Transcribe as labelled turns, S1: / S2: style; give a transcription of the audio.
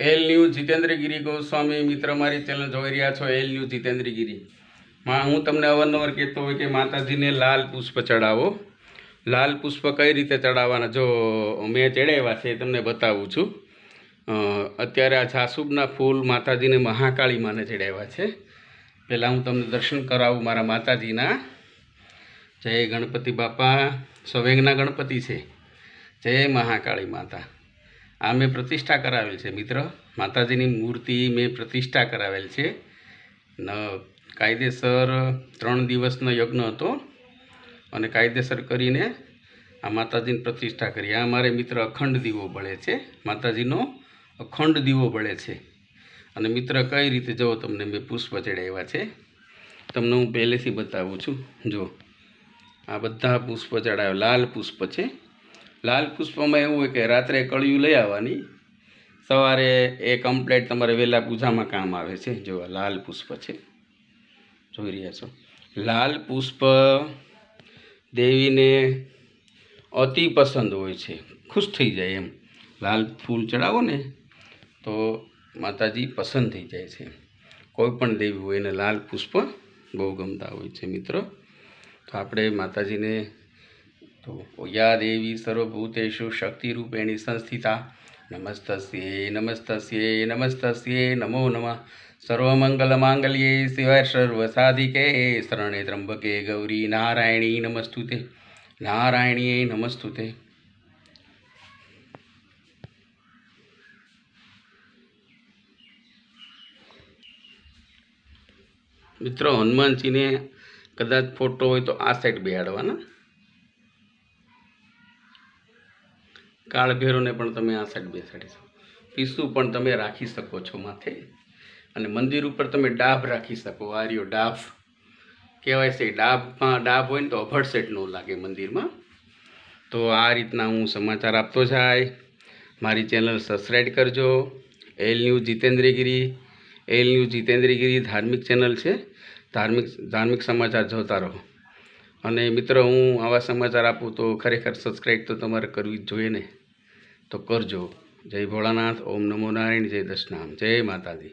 S1: L news Jitendragiri Goswami મિત્ર મારી channel જોઈ રહ્યા છો, એલ ન્યૂઝ જીતેન્દ્રગીરી માં હું તમને અવારનવાર કહેતો હોય કે માતાજીને લાલ પુષ્પ ચડાવો. લાલ પુષ્પ કઈ રીતે ચડાવવાના? જો મેં ચડાવ્યા છે એ તમને બતાવું છું. અત્યારે આ જાસૂબના ફૂલ માતાજીને મહાકાળી માને ચડાવ્યા છે. પહેલાં હું તમને દર્શન કરાવું મારા માતાજીના. જય ગણપતિ બાપા. સવેગના ગણપતિ છે. જય મહાકાળી માતા. આ મેં પ્રતિષ્ઠા કરાવેલ છે, મિત્ર. માતાજીની મૂર્તિ મેં પ્રતિષ્ઠા કરાવેલ છે. ન, કાયદેસર ત્રણ દિવસનો યજ્ઞ હતો અને કાયદેસર કરીને આ માતાજીની પ્રતિષ્ઠા કરી. આ મારે મિત્ર અખંડ દીવો બળે છે. માતાજીનો અખંડ દીવો બળે છે. અને મિત્ર, કઈ રીતે? જો તમને મેં પુષ્પ ચડાવ્યા છે. તમને હું પહેલેથી બતાવું છું. જો, આ બધા પુષ્પ ચડાવ્યા. લાલ પુષ્પ છે. લાલ પુષ્પમાં એવું હોય કે રાત્રે કળિયું લઈ આવવાની. સવારે એ કમ્પ્લેટ તમારે વહેલા પૂજામાં કામ આવે છે. જો લાલ પુષ્પ છે. જોઈ રહ્યા છો. લાલ પુષ્પ દેવીને અતિ પસંદ હોય છે. ખુશ થઈ જાય એમ. લાલ ફૂલ ચડાવો ને, તો માતાજી પસંદ થઈ જાય છે. કોઈ પણ દેવી હોય એને લાલ પુષ્પ બહુ ગમતા હોય છે, મિત્રો. તો આપણે માતાજીને તો યા દેવી સર્વભૂતેષુ શક્તિરૂપેણી સંસ્થિતા નમસ્તસ્યે નમસ્તસ્યે નમસ્તસ્યે નમો નમઃ સર્વમંગલ માંગલ્યે શિવાય સર્વસાધિકે શરણે ત્રંબકે ગૌરી નારાયણી નમસ્તુતે નારાયણીએ નમસ્તુતે મિત્રો હનુમાનજીને કદાચ ફોટો હોય તો આ સાઈડ બેહાડવાના। કાળ ભૈરવને પણ તમે આ સાઈડ બેસાડી શકો. પીસું પણ તમે રાખી શકો છો માથે. અને મંદિર ઉપર તમે ડાભ રાખી શકો, આર્યો ડાભ કહેવાય છે ડાભમાં ડાભ હોય ને તો અભડસેટ ન લાગે મંદિરમાં. તો આ રીતના હું સમાચાર આપતો જાય. મારી ચેનલ સબસ્ક્રાઈબ કરજો. L news Jitendragiri, L news Jitendragiri ધાર્મિક ચેનલ છે. ધાર્મિક ધાર્મિક સમાચાર જોતા રહો. અને મિત્ર, હું આવા સમાચાર આપું તો ખરેખર સબસ્ક્રાઈબ તો તમારે કરવી જ જોઈએ ને? તો કરજો. જય ભોળાનાથ, ઓમ નમો નારાયણ, જય દશનામ. જય માતાજી.